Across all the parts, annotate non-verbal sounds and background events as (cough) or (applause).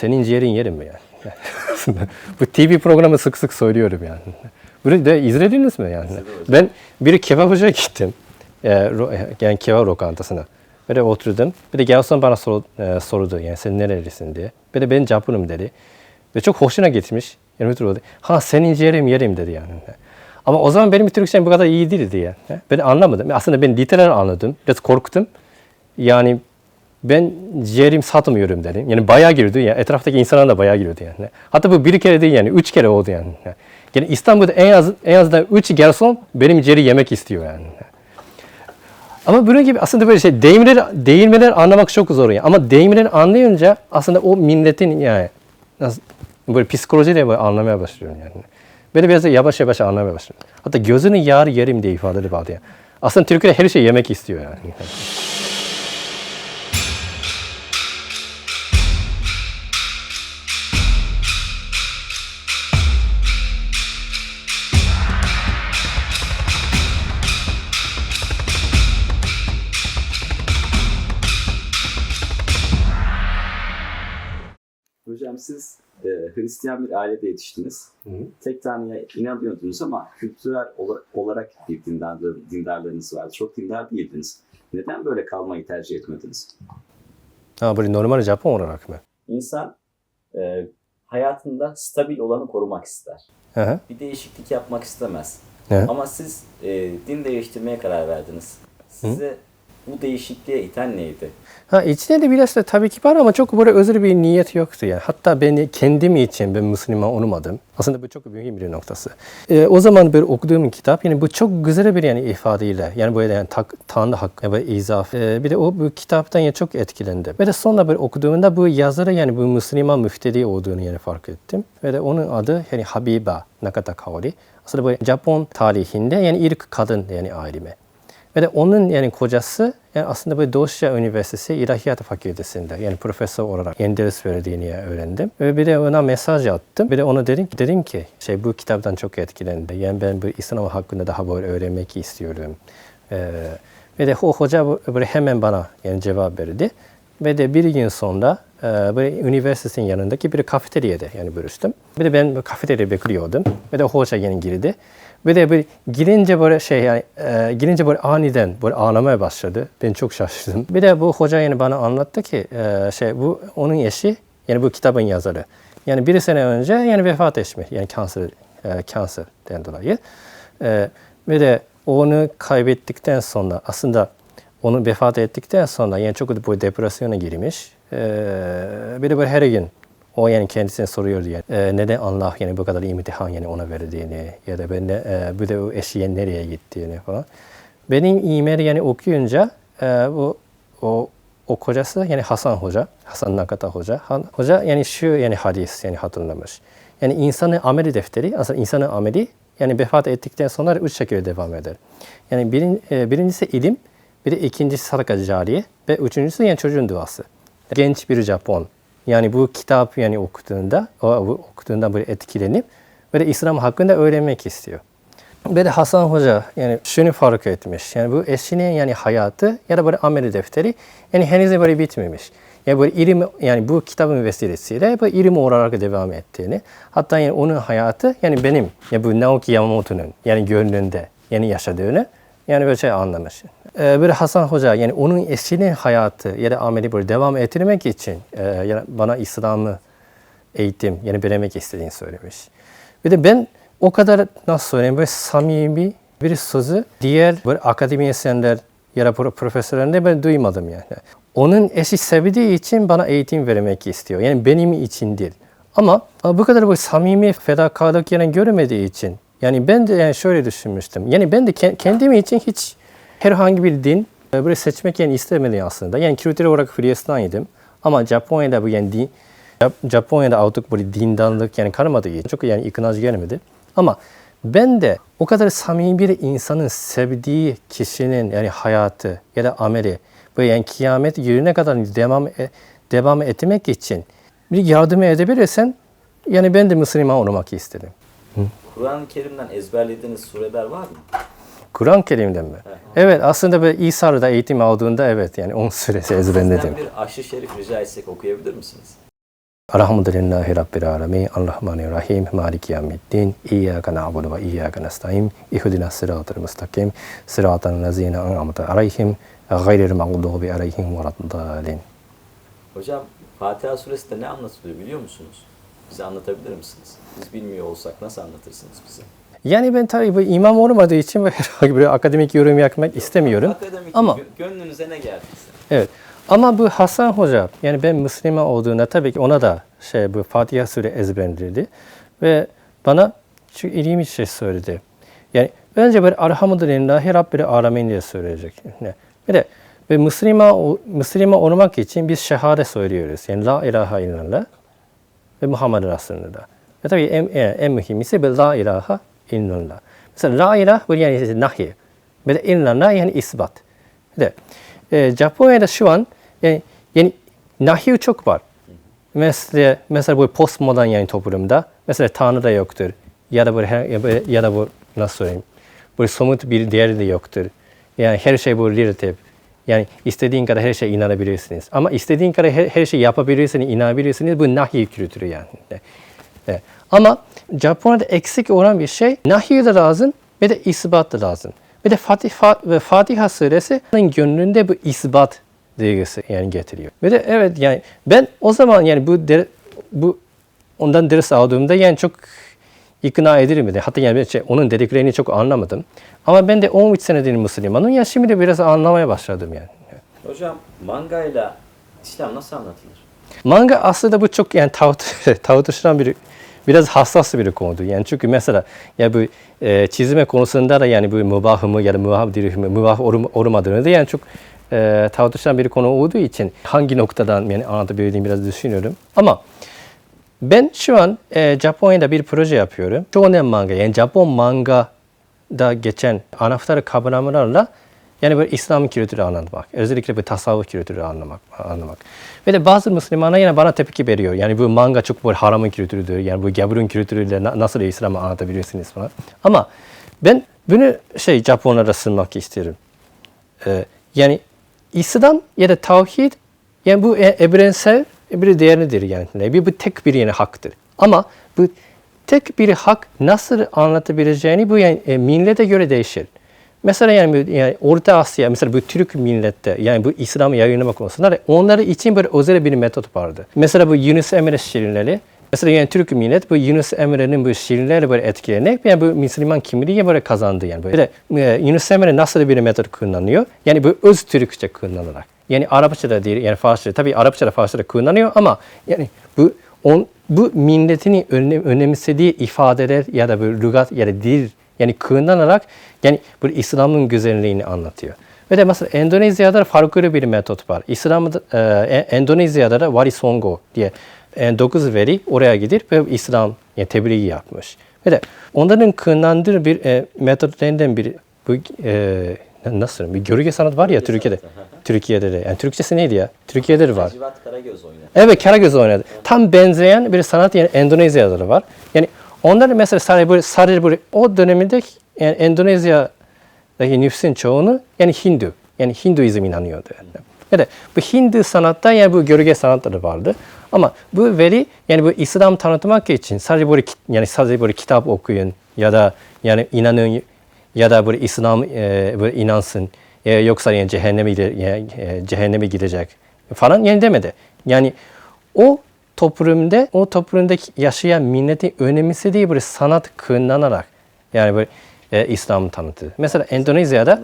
senin ciğerin yerim mi yani? (laughs) Bu TV programı sık sık söylüyorum yani. Bunu da izlediniz mi yani? Ben bir kebapçıya gittim. E, ro- yani kebap lokantasına. Böyle oturdum. Bir de garson bana sor, e, sordu yani sen nerelisin diye. Bir de ben Japonum dedi. Ve çok hoşuna gitmiş. Yani oldu. Ha senin ciğerim yerim dedi yani. Ama o zaman benim Türkçem bu kadar iyi değildi yani. Ben anlamadım. Aslında ben literal anladım. Biraz korktum. Yani ben ciğerim satmıyorum dedim. Yani bayağı girdi ya. Etraftaki insanlar da bayağı giriyordu yani. Hatta bu bir kere değil yani. Üç kere oldu yani. Yani İstanbul'da en az en azından üç garson benim ciğeri yemek istiyor yani. Ama bunun gibi aslında böyle şey deyimleri, deyimleri anlamak çok zor yani. Ama deyimleri anlayınca aslında o milletin yani böyle psikolojiyle böyle anlamaya başlıyorum yani. Böyle biraz yavaş yavaş anlamaya başlıyorum. Hatta gözünü yar yerim diye ifadeleri vardı yani. Aslında Türkiye'de her şey yemek istiyor yani. Hristiyan bir ailede yetiştiniz. Tek Tanrı'ya inanıyordunuz ama kültürel ola- olarak bir dindarlı, dindarlığınız vardı. Çok dindar değildiniz. Neden böyle kalmayı tercih etmediniz? Ha böyle normal Japon olarak mı? İnsan e, hayatında stabil olanı korumak ister. Hı hı. Bir değişiklik yapmak istemez. Evet. Ama siz e, din değiştirmeye karar verdiniz. Size bu değişikliğe iten neydi? Ha içinde de biraz da tabii ki var ama çok böyle özel bir niyet yoktu yani. Hatta beni kendim için ben Müslüman olmadım. Aslında bu çok mühim bir noktası. Ee, o zaman bir okuduğum kitap yani bu çok güzel bir yani ifadeyle yani böyle yani tak, Tanrı hakkı böyle izaf. Ee, bir de o bu kitaptan yani çok etkilendim. Ve de sonra bir okuduğumda bu yazarı yani bu Müslüman müftedi olduğunu yani fark ettim. Ve de onun adı yani Habiba Nakata Kaori. Aslında bu Japon tarihinde yani ilk kadın yani alimi. Ve de onun yani kocası yani aslında bu Dosya Üniversitesi İlahiyat Fakültesi'nde yani profesör olarak yani ders verdiğini öğrendim. Ve bir de ona mesaj attım. Bir de ona dedim ki, dedim ki şey bu kitaptan çok etkilendi. Yani ben bu İslam hakkında daha böyle öğrenmek istiyorum. Ee, ve de o hoca böyle hemen bana yani cevap verdi. Ve de bir gün sonra e, böyle üniversitenin yanındaki bir kafeteryada yani görüştüm. Bir de ben kafeteryada bekliyordum. Ve de hoca yani girdi. Ve de böyle girince böyle şey yani e, girince böyle aniden böyle ağlamaya başladı. Ben çok şaşırdım. Bir de bu hoca yani bana anlattı ki e, şey bu onun eşi yani bu kitabın yazarı. Yani bir sene önce yani vefat etmiş yani kanser e, kanserden dolayı. E, ve de onu kaybettikten sonra aslında onu vefat ettikten sonra yani çok bu depresyona girmiş. Ee, bir de böyle her gün o yani kendisine soruyordu yani e, neden Allah yani bu kadar imtihan yani ona verdiğini ya da ben de e, bir de o yani nereye gittiğini falan. Benim e-mail yani okuyunca e, bu o o kocası yani Hasan Hoca, Hasan Nakata Hoca. Han- Hoca yani şu yani hadis yani hatırlamış. Yani insanın ameli defteri, aslında insanın ameli yani vefat ettikten sonra üç şekilde devam eder. Yani birin, e, birincisi ilim, bir ikincisi sadaka cariye ve üçüncüsü yani çocuğun duası. Genç bir Japon yani bu kitap yani okuduğunda, o, okuduğunda böyle etkilenip böyle İslam hakkında öğrenmek istiyor. De Hasan Hoca yani şunu fark etmiş. Yani bu eşinin yani hayatı ya da böyle ameli defteri yani henüz böyle bitmemiş. Yani böyle ilim yani bu kitabın vesilesiyle bu ilim olarak devam ettiğini. Hatta yani onun hayatı yani benim ya bu Naoki Yamamoto'nun yani gönlünde yani yaşadığını yani böyle şey anlamış. Ee, böyle Hasan Hoca yani onun eşinin hayatı ya da ameli böyle devam ettirmek için e, yani bana İslam'ı eğitim yani vermek istediğini söylemiş. Bir de ben o kadar nasıl söyleyeyim böyle samimi bir sözü diğer böyle akademisyenler ya da pro- profesörlerinde ben duymadım yani. Onun eşi sevdiği için bana eğitim vermek istiyor. Yani benim için değil. Ama bu kadar böyle samimi fedakarlık yani görmediği için yani ben de yani şöyle düşünmüştüm. Yani ben de ke- kendim için hiç herhangi bir din e, böyle seçmek yani istemedim aslında. Yani kültürel olarak Hristiyanıydım. Ama Japonya'da bu yani din, Jap- Japonya'da artık böyle dindarlık yani kalmadığı için çok yani iknacı gelmedi. Ama ben de o kadar samimi bir insanın sevdiği kişinin yani hayatı ya da ameli böyle yani kıyamet gününe kadar devam e- devam etmek için bir yardım edebilirsen yani ben de Müslüman olmak istedim. Kur'an-ı Kerim'den ezberlediğiniz sureler var mı? Kur'an-ı Kerim'den mi? Evet aslında böyle İsa'da eğitim aldığında evet yani 10 süresi ezberledim. Bir aşırı şerif rica etsek okuyabilir misiniz? Elhamdülillahi Rabbil alemin. Allahümanirrahim. Maliki yevmiddin. İyyâke na'budu ve iyyâke nestaîn. İhdina sıratal müstakim. Sıratal lezîne en'amte aleyhim. Gayril mağdubi aleyhim veleddâlin. Hocam Fatiha suresinde ne anlatılıyor biliyor musunuz? Bize anlatabilir misiniz? Biz bilmiyor olsak nasıl anlatırsınız bize? Yani ben tabii bu imam olmadığı için herhangi (laughs) bir akademik yorum yapmak istemiyorum. Akademik Ama gö- gönlünüze ne geldiyse. Evet. Ama bu Hasan Hoca, yani ben Müslüman olduğunda tabii ki ona da şey bu Fatiha Sure ezberledi ve bana çok ilginç şey söyledi. Yani önce böyle Elhamdülillahi Rabbil Alemin diye söyleyecek. Ne? Bir de ve Müslüman, Müslüman olmak için biz şehadet söylüyoruz. Yani La ilahe illallah ve Muhammed Resulullah. Ve tabii en, en, en mühimisi bir La ilahe illallah. Mesela La ilahe bu yani nahi. Bir de illallah yani isbat. Bir de e, Japonya'da şu an yani, yani nahi çok var. Mesela, mesela bu postmodern yani toplumda mesela Tanrı da yoktur. Ya da böyle, ya, da bu nasıl söyleyeyim? Böyle somut bir değeri de yoktur. Yani her şey bu relatif. Yani istediğin kadar her şeye inanabilirsiniz. Ama istediğin kadar her, her şey yapabilirsiniz, inanabilirsiniz. Bu nahi kültürü yani. Evet. Ama Japonya'da eksik olan bir şey nahi de lazım ve de isbat da lazım. Ve de Fatiha, ve Fatiha suresinin gönlünde bu isbat duygusu yani getiriyor. Ve de evet yani ben o zaman yani bu der, bu ondan ders aldığımda yani çok ikna de. Hatta yani şey, onun dediklerini çok anlamadım. Ama ben de 13 senedir Müslümanım. Ya şimdi biraz anlamaya başladım yani. Hocam mangayla İslam nasıl anlatılır? Manga aslında bu çok yani tartı- (laughs) tartışılan bir biraz hassas bir konudur. Yani çünkü mesela ya bu e, çizme konusunda da yani bu mübah mı ya da mübah değil mi, mübah olmadığını da yani çok e, tartışılan bir konu olduğu için hangi noktadan yani anlatabildiğimi biraz düşünüyorum. Ama ben şu an e, Japonya'da bir proje yapıyorum. Shonen manga yani Japon mangada geçen anahtar kavramlarla yani böyle İslam kültürü anlatmak. Özellikle bir tasavvuf kültürü anlamak. anlamak. Ve de bazı Müslümanlar yine bana tepki veriyor. Yani bu manga çok böyle haramın kültürüdür. Yani bu gaburun kültürüyle na- nasıl İslam'ı anlatabilirsiniz falan. Ama ben bunu şey Japonlara sunmak isterim. Ee, yani İslam ya da tavhid yani bu e- evrensel bir değerlidir yani. Bir, bu tek bir yani haktır. Ama bu tek bir hak nasıl anlatabileceğini bu yani e, millete göre değişir. Mesela yani, yani Orta Asya, mesela bu Türk millette yani bu İslam'ı yayınlama konusunda onlar için böyle özel bir metot vardı. Mesela bu Yunus Emre şiirleri Mesela yani Türk millet bu Yunus Emre'nin bu şiirlerle böyle etkilenerek yani bu Müslüman kimliği böyle kazandı yani. Böyle e, Yunus Emre nasıl bir metot kullanıyor? Yani bu öz Türkçe kullanarak. Yani Arapçada değil yani Farsça. Tabii Arapçada Farsçada kullanıyor ama yani bu on, bu milletini önem, önemsediği ifadeler ya da böyle lügat ya da dil yani kullanarak yani bu İslam'ın güzelliğini anlatıyor. Ve de mesela Endonezya'da farklı bir metot var. İslam'da e, Endonezya'da da Warisongo diye e, 9 veri oraya gidip ve İslam yani tebliğ yapmış. Ve de onların kullandığı bir e, metotlarından bir bu e, nasıl bir gölge sanat var ya Türkiye'de. Türkiye'de de. Yani Türkçesi neydi ya? Türkiye'de de var. Hacivat Karagöz oynadı. Evet Karagöz oynadı. Tam benzeyen bir sanat yani Endonezya'da da var. Yani onlar mesela sadece böyle o döneminde yani Endonezya'daki nüfusun çoğunu yani Hindu. Yani Hinduizm inanıyordu. Yani. Ya da bu Hindu sanatta yani bu gölge sanatları vardı. Ama bu veri yani bu İslam tanıtmak için sadece böyle yani sadece böyle kitap okuyun ya da yani inanın ya da böyle İslam e, böyle inansın e, yoksa yani cehenneme, yani, e, cehenneme gidecek falan yani demedi. Yani o toplumda o toplumdaki yaşayan milleti önemsediği bir sanat kullanarak yani böyle e, İslam tanıtı. Mesela Endonezya'da?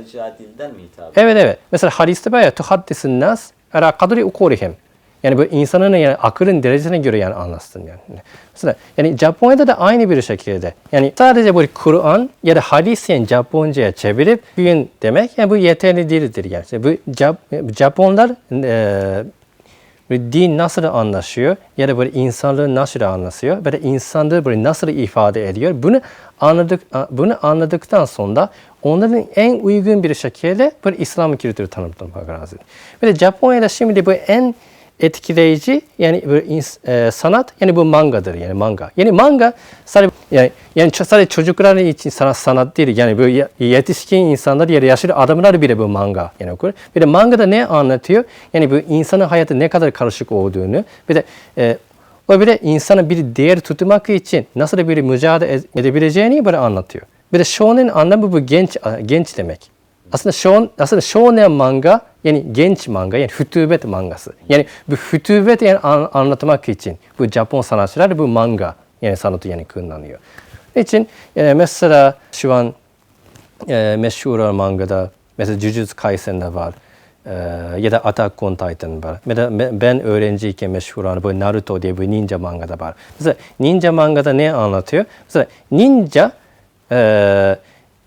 Evet evet. Mesela hadiste var ya tuhaddisin nas ala kadri ukurihim. Yani bu insanın yani akılın derecesine göre yani anlatsın yani. Mesela yani Japonya'da da aynı bir şekilde. Yani sadece böyle Kur'an ya da hadis yani Japonca'ya çevirip gün demek yani bu yeterli değildir yani. Bu Jap- Japonlar e, böyle din nasıl anlaşıyor ya da böyle insanlığı nasıl anlatıyor ve de insanlığı böyle nasıl ifade ediyor bunu anladık bunu anladıktan sonra onların en uygun bir şekilde böyle İslam kültürü tanımlamak lazım. De Japonya'da şimdi bu en etkileyici yani böyle e, sanat yani bu mangadır yani manga. Yani manga sadece yani yani sadece çocuklar için sanat sanat değil yani böyle ye- yetişkin insanlar ya yaşlı adamlar bile bu manga yani okur. Bir de mangada ne anlatıyor? Yani bu insanın hayatı ne kadar karışık olduğunu bir de e, O bir de insana bir değer tutmak için nasıl bir mücadele ed- edebileceğini böyle anlatıyor. Bir de shonen anlamı bu genç genç demek. Aslında shon, aslında shonen manga yani genç manga yani fütübet mangası. Yani bu fütübet yani an- anlatmak için bu Japon sanatçılar bu manga yani sanatı yani kullanıyor. için yani mesela şu an e, meşhur mangada mesela Jujutsu Kaisen'de var. E, ya da Attack on Titan var. Ben- ben öğrenciyken meşhur olan bu Naruto diye bir ninja mangada var. Mesela ninja mangada ne anlatıyor? Mesela ninja e,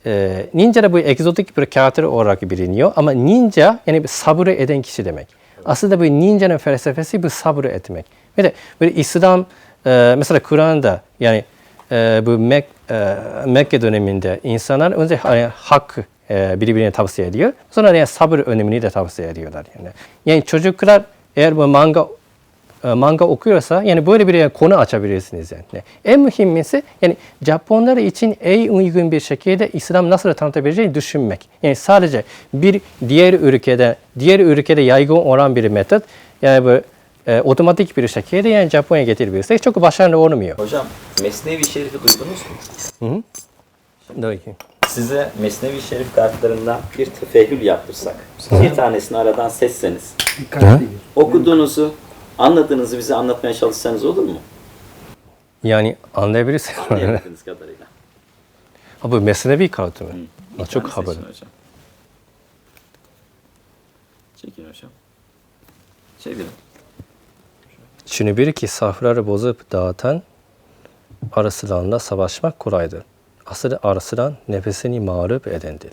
e, ninja da bu egzotik bir karakter olarak biliniyor ama ninja yani sabır eden kişi demek. Aslında bu ninjanın felsefesi bu sabır etmek. Ve de böyle İslam e, mesela Kur'an'da yani e, bu Mek, e, Mekke döneminde insanlar önce hani, hak e, birbirine tavsiye ediyor. Sonra yani sabır önemini de tavsiye ediyorlar. Yani, yani çocuklar eğer bu manga manga okuyorsa yani böyle bir yani konu açabilirsiniz yani. En mühimisi yani Japonlar için en uygun bir şekilde İslam nasıl tanıtabileceğini düşünmek. Yani sadece bir diğer ülkede diğer ülkede yaygın olan bir metot yani bu e, otomatik bir şekilde yani Japonya getirebilirsek çok başarılı olmuyor. Hocam Mesnevi Şerif'i duydunuz mu? Doğru ki. Size Mesnevi Şerif kartlarından bir tefeyyül yaptırsak, bir tanesini aradan seçseniz, okuduğunuzu, anladığınızı bize anlatmaya çalışsanız olur mu? Yani anlayabilirsin. Anlayabildiğiniz kadarıyla. ha, bu mesnevi kartı mı? Bir Ha, çok haber. hocam. Çekin hocam. Çevirin. Şunu bil ki safları bozup dağıtan arısılanla savaşmak kolaydır. Asıl arısılan nefesini mağlup edendir.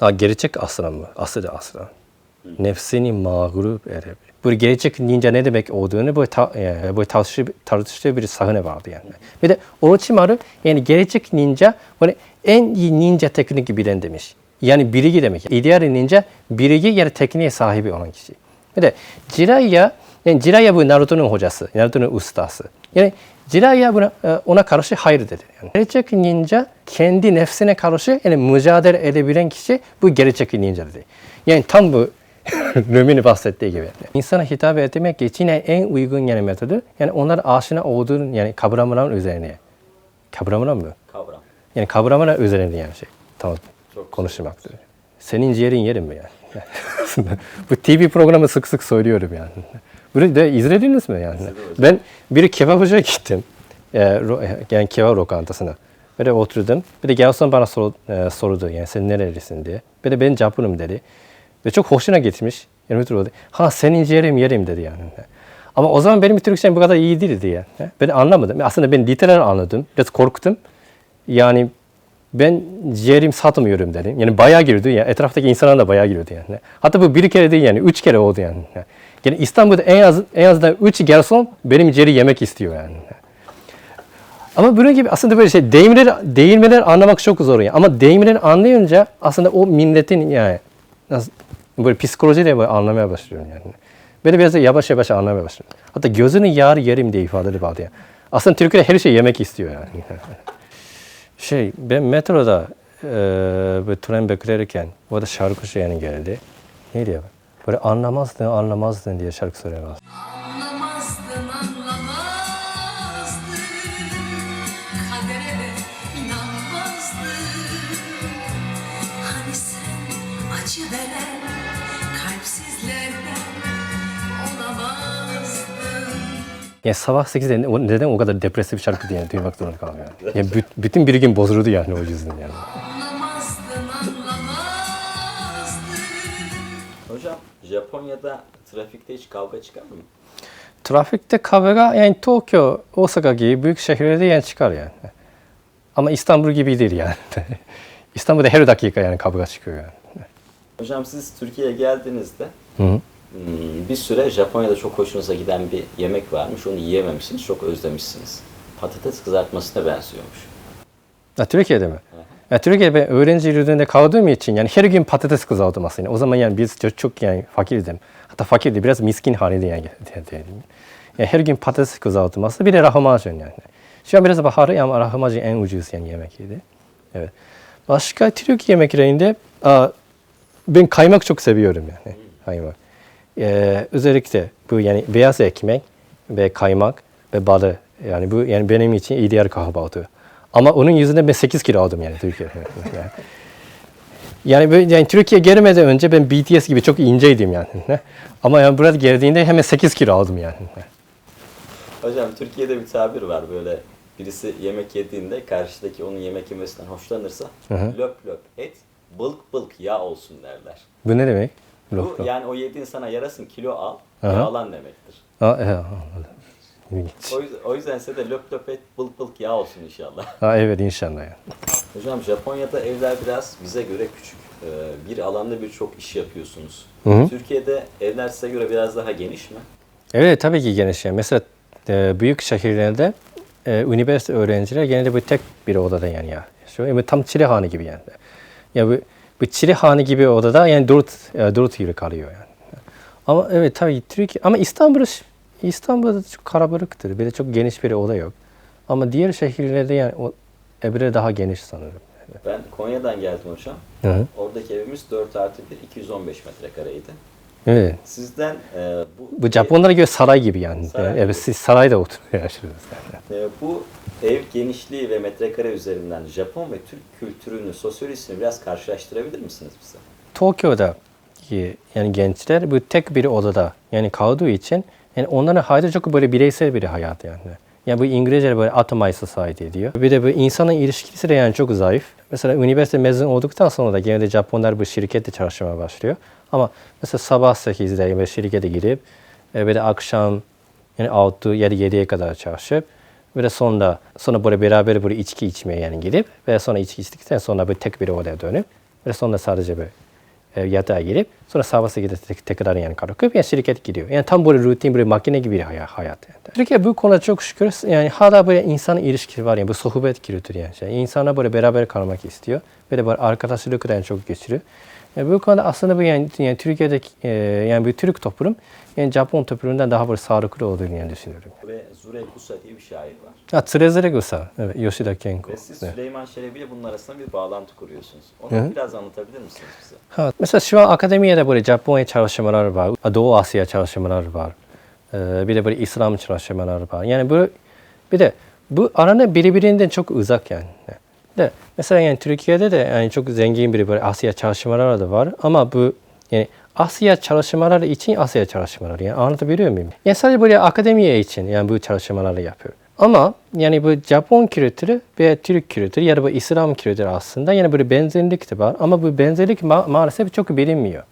Ha, gerçek aslan mı? Asıl aslan. Nefsini mağlup edebilir. Bu gerçek ninja ne demek olduğunu bu, ta, e, bu tartıştığı, tartıştığı bir sahne vardı yani. Bir de Orochimaru yani gerçek ninja böyle en iyi ninja teknik bilen demiş. Yani bilgi demek. İdeal ninja bilgi yani tekniğe sahibi olan kişi. Bir de Jiraiya yani Jiraiya bu Naruto'nun hocası, Naruto'nun ustası. Yani Jiraiya buna, e, ona karşı hayır dedi. Yani gerçek ninja kendi nefsine karşı yani mücadele edebilen kişi bu gerçek ninja dedi. Yani tam bu (laughs) Rümi'nin bahsettiği gibi. İnsana hitap etmek için en uygun yani metodu yani onlar aşina olduğun yani kavramların üzerine. Kavramlar mı? Kavram. Yani kavramlar üzerine yani şey. Tamam. Çok konuşmaktır. Senin ciğerin yerim mi yani? (laughs) Bu TV programı sık sık söylüyorum yani. Bunu da izlediniz mi yani? Ben bir kebapçıya gittim. Ee, yani kebap lokantasına. Böyle oturdum. Bir de garson bana sor, e, sordu yani sen nerelisin diye. Bir de ben Japonum dedi. Ve çok hoşuna gitmiş. Yani müdür oldu. Ha senin ciğerim yerim dedi yani. Ama o zaman benim Türkçem bu kadar iyi değildi yani. Ben anlamadım. Aslında ben literal anladım. Biraz korktum. Yani ben ciğerim satmıyorum dedim. Yani bayağı girdi ya. Etraftaki insanlar da bayağı giriyordu yani. Hatta bu bir kere değil yani. Üç kere oldu yani. Yani İstanbul'da en az en azından üç garson benim ciğeri yemek istiyor yani. Ama bunun gibi aslında böyle şey deyimleri, deyimleri anlamak çok zor yani. Ama deyimleri anlayınca aslında o milletin yani böyle psikolojiyle böyle anlamaya başlıyorum yani. Böyle biraz da yavaş yavaş anlamaya başlıyorum. Hatta gözünü yar yerim diye ifadeleri vardı yani. Aslında Türkiye'de her şey yemek istiyor yani. (laughs) Şey, ben metroda e, bir tren beklerken orada şarkıcı yani geldi. Ne diyor? Böyle anlamazdın, anlamazdın diye şarkı söylüyor. Anlamazdın anlamazdın Yani sabah 8'de o- neden o kadar depresif şarkı diye duymak zorunda kalıyor. Yani. yani büt- bütün bir gün bozuldu yani o yüzden yani. Anlamazdın anlamazdın Hocam Japonya'da trafikte hiç kavga çıkar mı? Trafikte kavga yani Tokyo, Osaka gibi büyük şehirlerde yani çıkar yani. Ama İstanbul gibi değil yani. (laughs) İstanbul'da her dakika yani kavga çıkıyor yani. Hocam siz Türkiye'ye geldiğinizde Hı hı. Hmm, bir süre Japonya'da çok hoşunuza giden bir yemek varmış. Onu yiyememişsiniz, çok özlemişsiniz. Patates kızartmasına benziyormuş. Ha, Türkiye'de mi? Ya, Türkiye'de ben öğrenci yurdunda kaldığım için yani her gün patates kızartım aslında. O zaman yani biz çok, çok yani fakirdim. Hatta fakirdi biraz miskin halinde yani. Yani her gün patates kızartım aslında bir de lahmacun yani. Şu an biraz pahalı ama lahmacun en ucuz yani yemeğiydi. Evet. Başka Türk yemeklerinde aa, ben kaymak çok seviyorum yani. Kaymak. Ee, özellikle bu yani beyaz ekmek ve kaymak ve balı. Yani bu yani benim için ideal kahvaltı. Ama onun yüzünden ben 8 kilo aldım yani Türkiye'de. (laughs) yani. Yani, böyle, yani Türkiye gelmeden önce ben BTS gibi çok inceydim yani. (laughs) Ama yani burada geldiğinde hemen 8 kilo aldım yani. (laughs) Hocam Türkiye'de bir tabir var böyle birisi yemek yediğinde karşıdaki onun yemek yemesinden hoşlanırsa löp löp et bılk bılk yağ olsun derler. Bu ne demek? Bu yani o yediğin sana yarasın kilo al Aha. yağlan demektir. Aa, evet, anladım. İlginç. O yüzden, o yüzden size de löp löp et bılk bılk yağ olsun inşallah. Ha, evet inşallah yani. Hocam Japonya'da evler biraz bize göre küçük. Ee, bir alanda birçok iş yapıyorsunuz. hı. Türkiye'de evler size göre biraz daha geniş mi? Evet tabii ki geniş yani. Mesela e, büyük şehirlerde e, üniversite öğrenciler genelde bu tek bir odada yani ya. Şu yani tam çilehane gibi yani. Ya bu, bu çilehane gibi odada yani dört, e, dört yıl kalıyor yani. Ama evet tabii Türkiye ama İstanbul İstanbul'da çok kalabalıktır. Bir de çok geniş bir oda yok. Ama diğer şehirlerde yani o evler daha geniş sanırım. Ben Konya'dan geldim hocam. Hı hı. Oradaki evimiz 4 artı 1, 215 metrekareydi. Evet. Sizden e, bu, Bu Japonlara göre saray gibi yani. Saray Yani gibi. evet siz sarayda oturuyorsunuz. e, bu ev genişliği ve metrekare üzerinden Japon ve Türk kültürünü, sosyolojisini biraz karşılaştırabilir misiniz bize? Tokyo'da yani gençler bu tek bir odada yani kaldığı için yani onların hayatı çok böyle bireysel bir hayat yani. Yani bu İngilizce böyle atomized society diyor. Bir de bu insanın ilişkisi de yani çok zayıf. Mesela üniversite mezun olduktan sonra da genelde Japonlar bu şirkette çalışmaya başlıyor. Ama mesela sabah 8'de ve şirkete girip ve de akşam yani 6 ya da 7'ye kadar çalışıp ve de sonra sonra böyle beraber böyle içki içmeye yani gidip ve sonra içki içtikten sonra böyle tek bir odaya dönüp ve sonra sadece böyle yatağa girip sonra 8'de tek, tekrar yani kalkıp yani şirket gidiyor. Yani tam böyle rutin böyle makine gibi bir hay- hayat. Yani. Türkiye bu konuda çok şükür yani hala böyle insan ilişkisi var yani bu sohbet kültürü yani. şey. İnsanlar böyle beraber kalmak istiyor. Ve de böyle arkadaşlık da yani çok güçlü. Yani bu konuda aslında bu yani, yani Türkiye'deki e, yani bir Türk toplum yani Japon toplumundan daha böyle sağlıklı olduğunu yani düşünüyorum. Ve Zure Kusa diye bir şair var. Ha, Trezere Gusa, evet, Yoshida Kenko. Ve siz Evet. Süleyman Çelebi ile bunun arasında bir bağlantı kuruyorsunuz. Onu Hı. biraz anlatabilir misiniz bize? Ha, mesela şu an akademiyede böyle Japonya çalışmalar var, Doğu Asya çalışmalar var. Ee, bir de böyle İslam çalışmalar var. Yani bu bir de bu arada birbirinden çok uzak yani. De mesela yani Türkiye'de de yani çok zengin bir böyle Asya çalışmaları da var ama bu yani Asya çalışmaları için Asya çalışmaları yani anlatabiliyor muyum? Yani sadece böyle akademiye için yani bu çalışmaları yapıyor. Ama yani bu Japon kültürü ve Türk kültürü ya da bu İslam kültürü aslında yani böyle benzerlik de var ama bu benzerlik ma- maalesef çok bilinmiyor.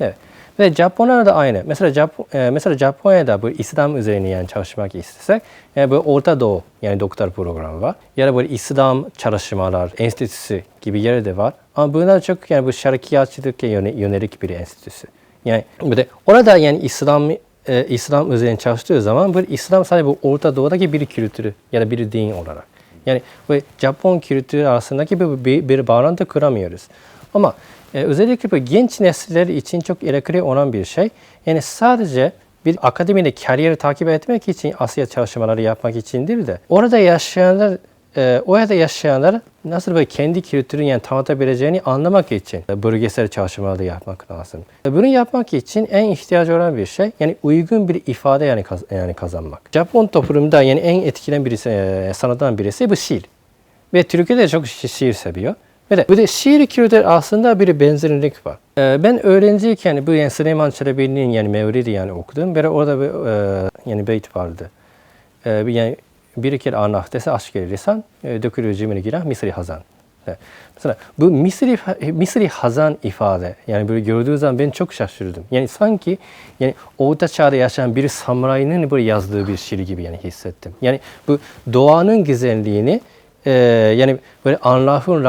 Evet. Ve Japonlar da aynı. Mesela Japon, e, mesela Japonya'da bu İslam üzerine yani çalışmak istesek yani bu Orta Doğu yani doktor programı var. Ya da böyle İslam çalışmalar enstitüsü gibi yeri de var. Ama bunlar çok yani bu şarkiyatçılık yöne- yönelik bir enstitüsü. Yani bir de orada yani İslam e, İslam üzerine çalıştığı zaman bu İslam sadece bu Orta Doğu'daki bir kültürü ya da bir din olarak. Yani bu Japon kültürü arasındaki bir, bir, bir bağlantı kuramıyoruz. Ama e, özellikle bu genç nesiller için çok gerekli olan bir şey. Yani sadece bir akademide kariyer takip etmek için Asya çalışmaları yapmak için değil de orada yaşayanlar e, orada yaşayanlar nasıl böyle kendi kültürünü yani tanıtabileceğini anlamak için e, bölgesel çalışmaları yapmak lazım. E, Bunu yapmak için en ihtiyacı olan bir şey yani uygun bir ifade yani, kaz- yani kazanmak. Japon toplumunda yani en etkilen birisi, e, sanattan birisi bu şiir. Ve Türkiye'de çok şi- şiir seviyor. Ve de, bir de şiir kültürü aslında bir benzerlik var. Ee, ben öğrenciyken bu yani Süleyman Çelebi'nin yani Mevlid'i yani okudum. Ve orada bir e, yani beyt vardı. Ee, yani bir kere Allah dese aşk lisan, e, dökülür cimri giren Misri Hazan. Evet. Mesela bu Misri, Misri Hazan ifade yani böyle gördüğü zaman ben çok şaşırdım. Yani sanki yani orta çağda yaşayan bir samurayının böyle yazdığı bir şiir gibi yani hissettim. Yani bu doğanın güzelliğini e, yani böyle Allah'ın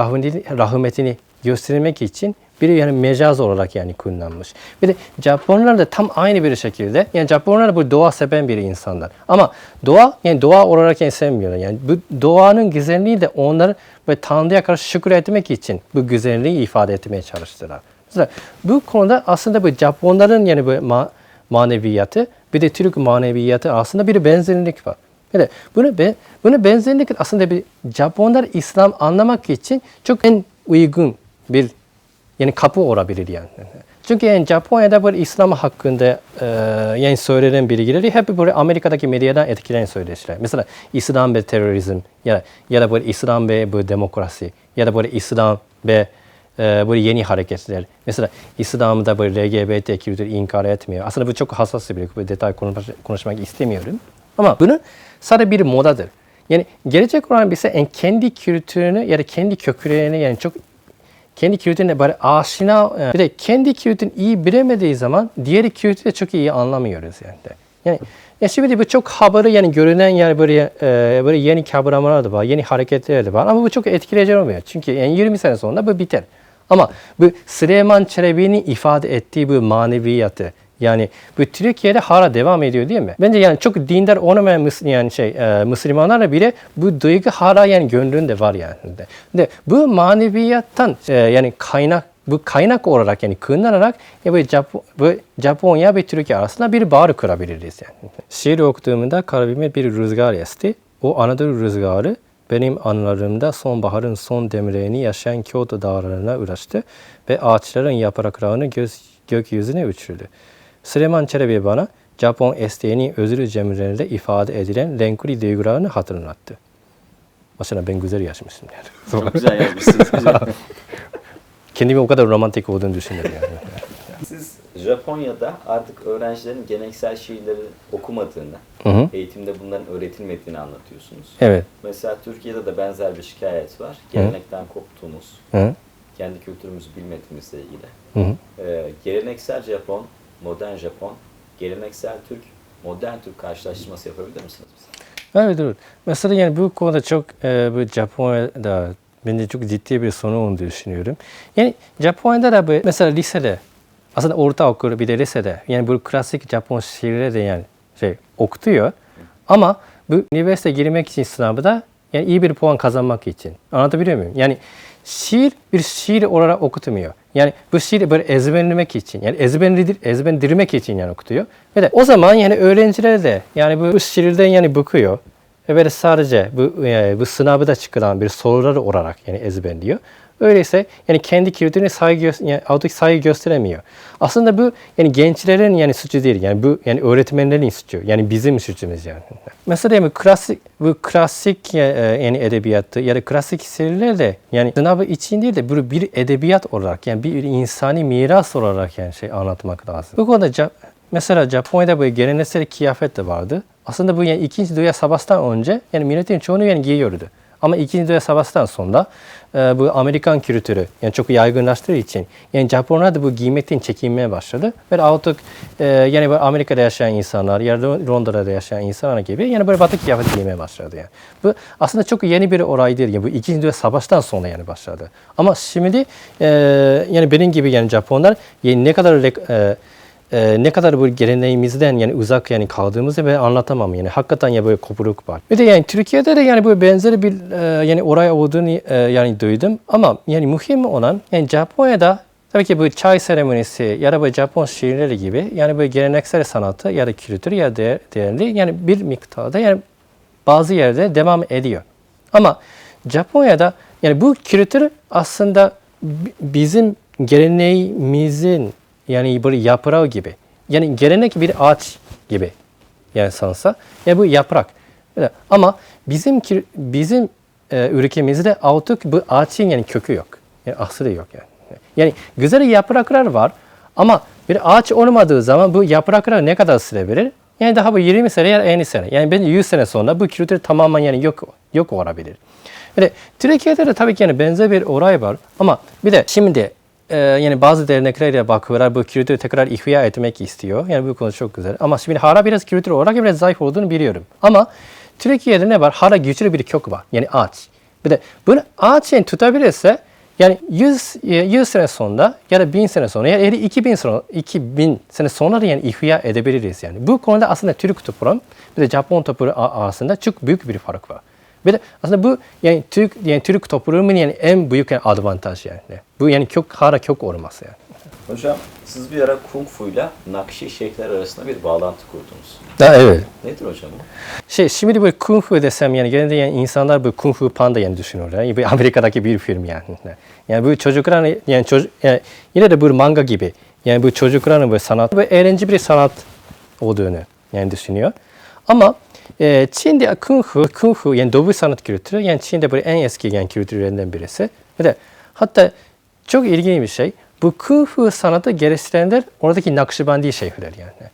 rahmetini, göstermek için bir yani mecaz olarak yani kullanmış. Bir de Japonlar da tam aynı bir şekilde yani Japonlar bu doğa seven bir insanlar. Ama doğa yani doğa olarak yani sevmiyorlar. Yani bu doğanın güzelliği de onları ve Tanrı'ya karşı şükür etmek için bu güzelliği ifade etmeye çalıştılar. Mesela bu konuda aslında bu Japonların yani bu ma- maneviyatı bir de Türk maneviyatı aslında bir benzerlik var. Yani bunu be, bunu benzerlik aslında bir Japonlar İslam anlamak için çok en uygun bir yani kapı olabilir yani. Çünkü yani Japonya'da böyle İslam hakkında e, yani söylenen bilgileri hep böyle Amerika'daki medyadan etkilenen söyleşiler. Mesela İslam ve terörizm ya, ya da böyle İslam ve böyle demokrasi ya da böyle İslam ve e, böyle yeni hareketler. Mesela İslam'da böyle LGBT kültürü inkar etmiyor. Aslında bu çok hassas bir bir detay konuş, konuşmak istemiyorum. Ama bunun sadece bir modadır. Yani gelecek olan bize en kendi kültürünü ya da kendi köklerini yani çok kendi kültürüne böyle aşina e, bir de kendi kültürünü iyi bilemediği zaman diğer kültürü de çok iyi anlamıyoruz yani. De. Yani ya şimdi bu çok haberi yani görünen yani böyle e, böyle yeni kavramlar da var, yeni hareketler de var ama bu çok etkileyici olmuyor. Çünkü yani 20 sene sonra bu biter. Ama bu Süleyman Çelebi'nin ifade ettiği bu maneviyatı yani bu Türkiye'de hala devam ediyor değil mi? Bence yani çok dindar olmayan Müs- yani şey e, Müslümanlarla bile bu duygu hala yani gönlünde var yani. De, de bu maneviyattan e, yani kaynak bu kaynak olarak yani kınarak ya bu, Jap- bu Japonya ve Türkiye arasında bir bağ kurabiliriz yani. Şiir okuduğumda kalbime bir rüzgar esti. O Anadolu rüzgarı benim anılarımda sonbaharın son demlerini yaşayan Kyoto dağlarına ulaştı ve ağaçların yapraklarını göz, gökyüzüne uçurdu. Süleyman Çelebi bana Japon esteğinin özür cemrelerinde ifade edilen renkli duygularını hatırlattı. Mesela ben güzel yazmışım yani. Çok güzel yazmışsınız. (laughs) Kendimi o kadar romantik olduğunu düşünüyorum yani. Siz Japonya'da artık öğrencilerin geleneksel şiirleri okumadığını, Hı hı. eğitimde bunların öğretilmediğini anlatıyorsunuz. Evet. Mesela Türkiye'de de benzer bir şikayet var. Gelenekten koptuğumuz, Hı kendi kültürümüzü bilmediğimizle ilgili. hı. hı. Ee, geleneksel Japon, modern Japon, geleneksel Türk, modern Türk karşılaştırması yapabilir misiniz? Evet, evet. Mesela yani bu konuda çok e, bu Japonya'da bence çok ciddi bir sorun olduğunu düşünüyorum. Yani Japonya'da da bu, mesela lisede aslında ortaokul bir de lisede yani bu klasik Japon şiirleri de yani şey okutuyor. Ama bu üniversite girmek için sınavda yani iyi bir puan kazanmak için. Anlatabiliyor muyum? Yani şiir bir şiir olarak okutmuyor. Yani bu şiiri böyle ezberlemek için, yani ezberledir, ezberlemek için yani okutuyor. Ve de o zaman yani öğrenciler de yani bu, bu şiirden yani bakıyor. Ve böyle sadece bu, yani bu sınavda çıkılan bir sorular olarak yani ezberliyor. Öyleyse yani kendi kültürüne saygı, gö- yani artık saygı gösteremiyor. Aslında bu yani gençlerin yani suçu değil. Yani bu yani öğretmenlerin suçu. Yani bizim suçumuz yani. Mesela yani klasik bu klasik e, yani edebiyatı ya da klasik seriler de yani sınavı için değil de bu bir edebiyat olarak yani bir insani miras olarak yani şey anlatmak lazım. Bu konuda mesela Japonya'da böyle geleneksel kıyafet de vardı. Aslında bu yani ikinci Dünya Savaşı'ndan önce yani milletin çoğunu yani giyiyordu. Ama İkinci Dünya Savaşı'ndan sonra e, bu Amerikan kültürü yani çok yaygınlaştığı için yani Japonlar da bu giymekten çekinmeye başladı. Ve artık e, yani böyle Amerika'da yaşayan insanlar ya da Londra'da yaşayan insanlar gibi yani böyle batı kıyafet giymeye başladı yani. Bu aslında çok yeni bir olay değil. Yani bu İkinci Dünya Savaşı'ndan sonra yani başladı. Ama şimdi e, yani benim gibi yani Japonlar yani ne kadar e, e, ne kadar bu geleneğimizden yani uzak yani kaldığımızı ben anlatamam yani hakikaten ya böyle kopukluk var. Bir de yani Türkiye'de de yani bu benzer bir e, yani olay olduğunu e, yani duydum ama yani mühim olan yani Japonya'da tabii ki bu çay seremonisi ya da bu Japon şiirleri gibi yani bu geleneksel sanatı ya da kültür ya da değerli yani bir miktarda yani bazı yerde devam ediyor. Ama Japonya'da yani bu kültür aslında bi- bizim geleneğimizin yani böyle yaprağı gibi. Yani gelenek bir ağaç gibi yani sansa. Yani bu yaprak. Ama bizim bizim e, ülkemizde artık bu ağaçın yani kökü yok. Yani aslı yok yani. Yani güzel yapraklar var ama bir ağaç olmadığı zaman bu yapraklar ne kadar sürebilir? Yani daha bu 20 sene ya da 50 sene. Yani bence 100 sene sonra bu kültür tamamen yani yok yok olabilir. De Türkiye'de de tabii ki yani benzer bir olay var ama bir de şimdi e, yani bazı derneklere bakıyorlar bu kültürü tekrar ihya etmek istiyor. Yani bu konu çok güzel. Ama şimdi hala biraz kültür olarak biraz zayıf olduğunu biliyorum. Ama Türkiye'de ne var? Hala güçlü bir kök var. Yani ağaç. Bir de bunu ağaç yani tutabilirse yani 100, e, 100 sene sonra ya da 1000 sene sonra ya da 2000 sonra 2000 sene sonra yani ihya edebiliriz yani. Bu konuda aslında Türk toplum bir de Japon toplumu arasında çok büyük bir fark var. Bir de aslında bu yani Türk yani Türk toplumunun yani en büyük yani avantaj yani. Bu yani kök hala kök olması yani. Hocam siz bir ara Kung Fu'yla Nakşi şeyhler arasında bir bağlantı kurdunuz. Ha, evet. Nedir hocam bu? Şey şimdi böyle kung fu desem yani genelde yani insanlar bu kung fu panda yani düşünüyorlar. Yani bu Amerika'daki bir film yani. Yani bu çocuklar yani çocuk yani yine de bu manga gibi Yani bu çocukların bu sanat ve eğlence bir sanat olduğunu yani düşünüyor. Ama e, Çin'de kung fu, yani Doğu sanat kültürü yani Çin'de böyle en eski yani kültürlerinden birisi. Ve de hatta çok ilginç bir şey. Bu kung fu sanatı geliştirenler oradaki Nakşibandi şeyhler yani.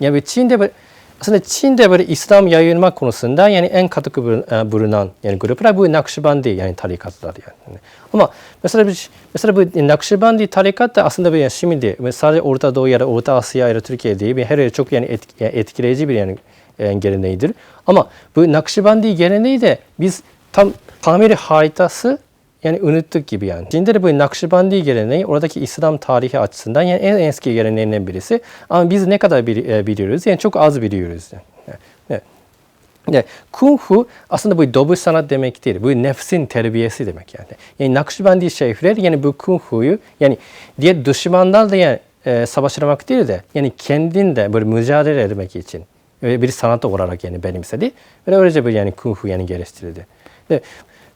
Yani Çin'de böyle, aslında Çin'de böyle İslam yayılma konusunda yani en katkı e, bulunan yani gruplar bu Nakşibandi yani tarikatlar yani. Ama mesela bir, mesela bu Nakşibandi tarikat da aslında bir şimdi mesela sadece Orta Doğu ya da Orta Asya ya da Türkiye değil bir her yer çok yani etk- yani etkileyici bir yani geleneğidir. Ama bu Nakşibandi geleneği de biz tam tamiri haritası yani unuttuk gibi yani. Çin'de de bu Nakşibandi geleneği oradaki İslam tarihi açısından yani en eski geleneğinden birisi. Ama biz ne kadar e, biliyoruz? Yani çok az biliyoruz. Yani. Evet. Yani Kung Fu aslında bu Doğu sanat demek değil. Bu nefsin terbiyesi demek yani. Yani Nakşibandi şeyhler yani bu Kung Fu'yu yani diğer düşmanlarla yani e, savaşmak değil de yani kendinde böyle mücadele etmek için ve bir sanat olarak yani benimsedi. Ve öylece bir yani Kung Fu yani geliştirildi. Ve,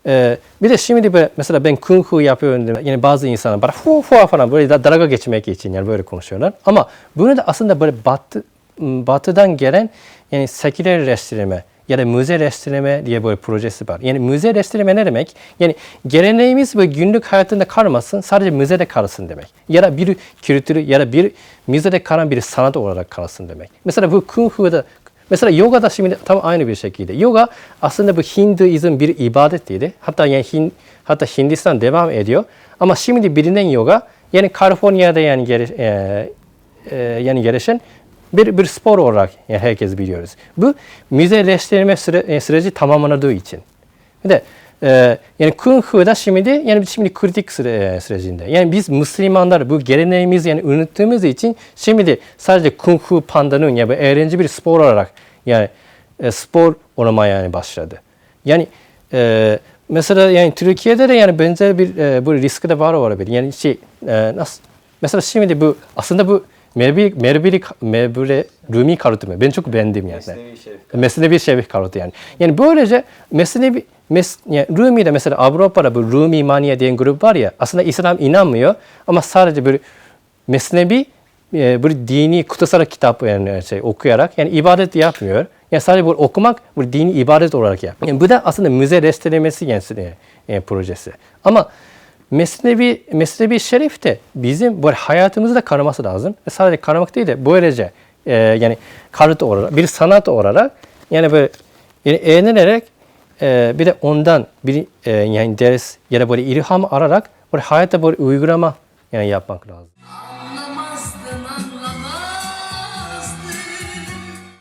e, bir de şimdi böyle mesela ben Kung Fu yapıyorum. Yani bazı insanlar bana fu fu falan böyle da dalga geçmek için yani böyle konuşuyorlar. Ama bunu da aslında böyle batı, batıdan gelen yani sekülerleştirme ya da müzeleştirme diye böyle projesi var. Yani müzeleştirme ne demek? Yani geleneğimiz ve günlük hayatında kalmasın, sadece müzede kalsın demek. Ya da bir kültürü ya da bir müzede kalan bir sanat olarak kalsın demek. Mesela bu Kung Fu'da Mesela yoga da şimdi tam aynı bir şekilde. Yoga aslında bu Hinduizm bir ibadetiydi. Hatta yani Hin, hatta Hindistan devam ediyor. Ama şimdi bilinen yoga yani Kaliforniya'da yani e, e, yani gelişen bir, bir spor olarak yani herkes biliyoruz. Bu müzeleştirme süre, e, süreci tamamladığı için. Bir de e, yani Kung Fu'da şimdi yani şimdi kritik süre, e, sürecinde. Yani biz Müslümanlar bu geleneğimizi yani unuttuğumuz için şimdi sadece Kung Fu Panda'nın ya bu eğlence bir spor olarak yani e, spor olmaya yani başladı. Yani e, mesela yani Türkiye'de de yani benzer bir e, bu risk de var olabilir. Yani şey e, nasıl mesela şimdi bu aslında bu Mevbili, Mevbili, Mevbili Rumi karutu mu? Ben çok beğendim yani. Mesnevi Şerif. Mesnevi Şerif karutu yani. Yani böylece Mesnevi Mes, yani Rumi'de mesela Avrupa'da bu Rumi Mania diye grup var ya aslında İslam inanmıyor ama sadece böyle Mesnevi e, bir dini kutsal kitap yani şey okuyarak yani ibadet yapmıyor. Yani sadece bu okumak bu dini ibadet olarak yapıyor. Yani bu da aslında müze restlemesi yani, e, projesi. Ama Mesnevi, Mesnevi Şerif de bizim böyle hayatımızda karaması lazım. Ve sadece karamak değil de böylece e, yani kalıt olarak, bir sanat olarak yani böyle yani eğlenerek e, bir de ondan bir e, yani ders ya da böyle ilham alarak böyle hayata böyle uygulama yani yapmak lazım.